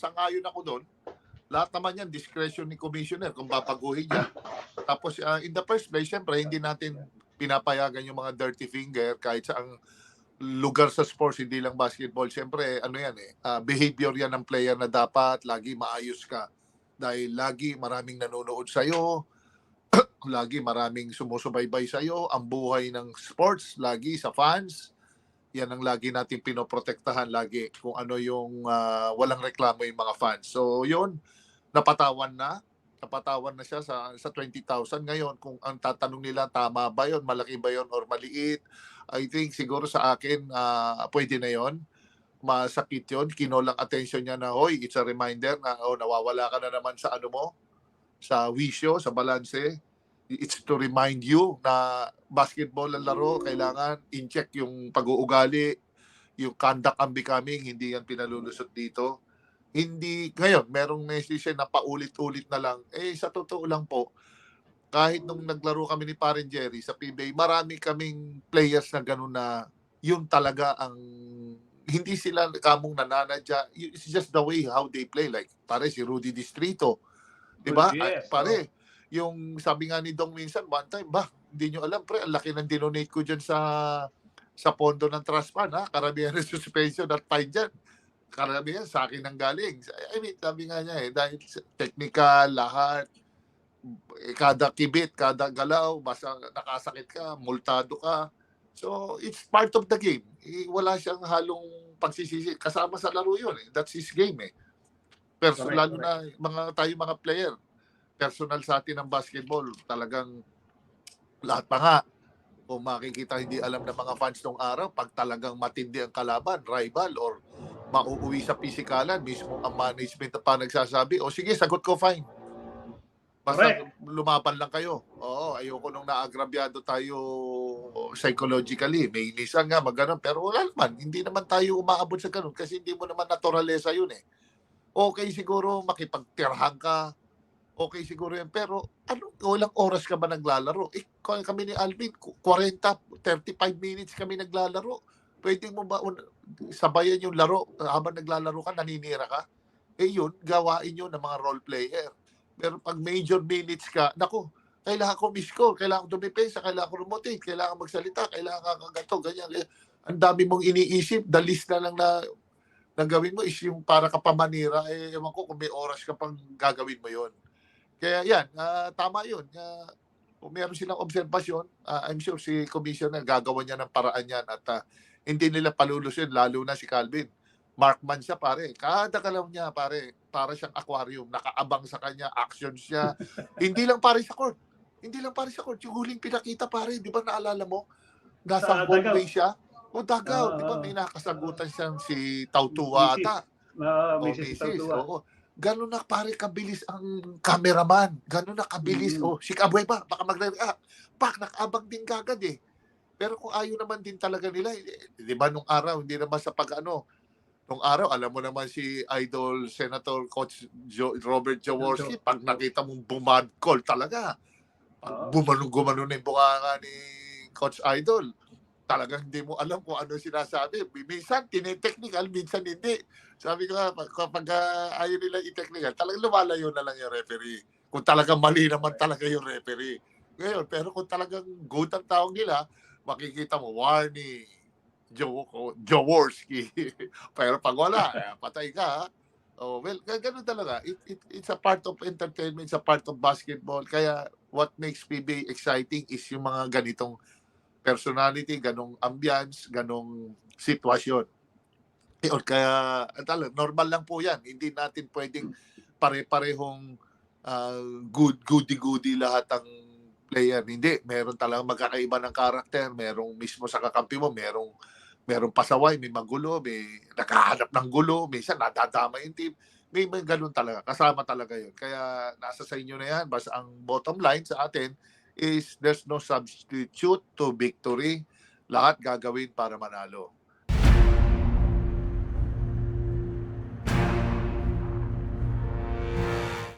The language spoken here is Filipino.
sangayon ako doon. Lahat naman yan, discretion ni commissioner kung papaguhin niya. Tapos uh, in the first place, syempre, hindi natin pinapayagan yung mga dirty finger kahit sa ang lugar sa sports, hindi lang basketball. Syempre, ano yan eh, uh, behavior yan ng player na dapat lagi maayos ka. Dahil lagi maraming nanonood sa'yo, lagi maraming sumusubaybay sa'yo, ang buhay ng sports, lagi sa fans, yan ang lagi natin pinoprotektahan lagi kung ano yung uh, walang reklamo yung mga fans. So yun, napatawan na. Napatawan na siya sa, sa 20,000 ngayon. Kung ang tatanong nila, tama ba yun? Malaki ba yun or maliit? I think siguro sa akin, uh, pwede na yon Masakit yun. Kinolang attention niya na, hoy, it's a reminder na oh, nawawala ka na naman sa ano mo, sa wisyo, sa balanse it's to remind you na basketball ang laro, kailangan in-check yung pag-uugali, yung conduct and becoming, hindi yan pinalulusot dito. Hindi, ngayon, merong message na paulit-ulit na lang. Eh, sa totoo lang po, kahit nung naglaro kami ni Paren Jerry sa PBA, marami kaming players na gano'n na yun talaga ang hindi sila kamong nananadya. It's just the way how they play. Like, pare si Rudy Distrito. Di ba? Yes, pare, yung sabi nga ni Dong minsan, one time, ba, hindi nyo alam, pre, ang laki ng dinonate ko dyan sa sa pondo ng trust fund, ha? Karamihan ng suspension at fine dyan. Karamihan sa akin ang galing. I mean, sabi nga niya eh, dahil technical, lahat, eh, kada kibit, kada galaw, basta nakasakit ka, multado ka. So, it's part of the game. Eh, wala siyang halong pagsisisi. Kasama sa laro yun. Eh. That's his game eh. Pero Correct, lalo na mga tayo mga player, personal sa atin ng basketball, talagang lahat pa nga. Kung makikita hindi alam ng mga fans nung araw, pag talagang matindi ang kalaban, rival, or mauuwi sa pisikalan, mismo ang management pa nagsasabi, o sige, sagot ko, fine. Basta Correct. lumaban lang kayo. Oo, ayoko nung naagrabyado tayo psychologically. May inisan nga, magano pero wala naman. Hindi naman tayo umaabot sa ganun kasi hindi mo naman naturalesa yun eh. Okay siguro makipagtirhan ka, okay siguro yan. Pero ano, walang oras ka ba naglalaro? Eh, kami ni Alvin, ku- 40, 35 minutes kami naglalaro. Pwede mo ba un- sabayan yung laro habang naglalaro ka, naninira ka? Eh yun, gawain yun ng mga role player. Pero pag major minutes ka, nako, kailangan ko ko, kailangan ko dumipesa, kailangan ko romotate, kailangan magsalita, kailangan ka gato, ganyan. Ang dami mong iniisip, the list na lang na na gawin mo is yung para ka pamanira, eh, ewan ko kung may oras ka pang gagawin mo yon. Kaya yan, ah, tama yun. Ah, kung meron silang obserbasyon, ah, I'm sure si Commissioner gagawa niya ng paraan yan at ah, hindi nila palulusin, lalo na si Calvin. Markman siya pare. Kada galaw niya pare, para siyang aquarium. Nakaabang sa kanya, action siya. hindi lang pare sa court. Hindi lang pare sa court. Yung huling pinakita pare, di ba naalala mo? Nasa dugout. siya. O Dagaw, Ah, di ba may nakasagutan siyang si Tautua ata. Uh, O. Mrs. Tautua. Oo. Ganun na pare kabilis ang cameraman. Ganun na kabilis. Mm. Oh, si Kaboy ba? Baka magre ah, pak, nakabang din kagad eh. Pero kung ayaw naman din talaga nila, eh, di ba nung araw, hindi naman sa pag-ano, nung araw, alam mo naman si Idol Senator Coach jo- Robert Jaworski, pag nakita mong bumad call talaga, pag Oo. gumano-gumano na yung bunganga ni Coach Idol, talagang hindi mo alam kung ano sinasabi. Minsan, tinetechnical, minsan hindi. Sabi ko nga, pag- kapag uh, ayaw nila i-technical, talagang lumalayo na lang yung referee. Kung talagang mali naman talaga yung referee. Ngayon, pero kung talagang good ang tawag nila, makikita mo, warning, Joe, Jaworski. pero pag wala, eh, patay ka. Oh, well, ganun talaga. It, it, it's a part of entertainment, it's a part of basketball. Kaya what makes PBA exciting is yung mga ganitong personality, ganong ambience, ganong sitwasyon. Yun, kaya talaga, normal lang po yan. Hindi natin pwedeng pare-parehong ah, good, goody-goody lahat ang player. Hindi, meron talagang magkakaiba ng karakter. Merong mismo sa kakampi mo, merong merong pasaway, may magulo, may nakahanap ng gulo, minsan nadadama yung team. May, may ganun talaga. Kasama talaga yun. Kaya nasa sa inyo na yan. Basta ang bottom line sa atin is there's no substitute to victory. Lahat gagawin para manalo.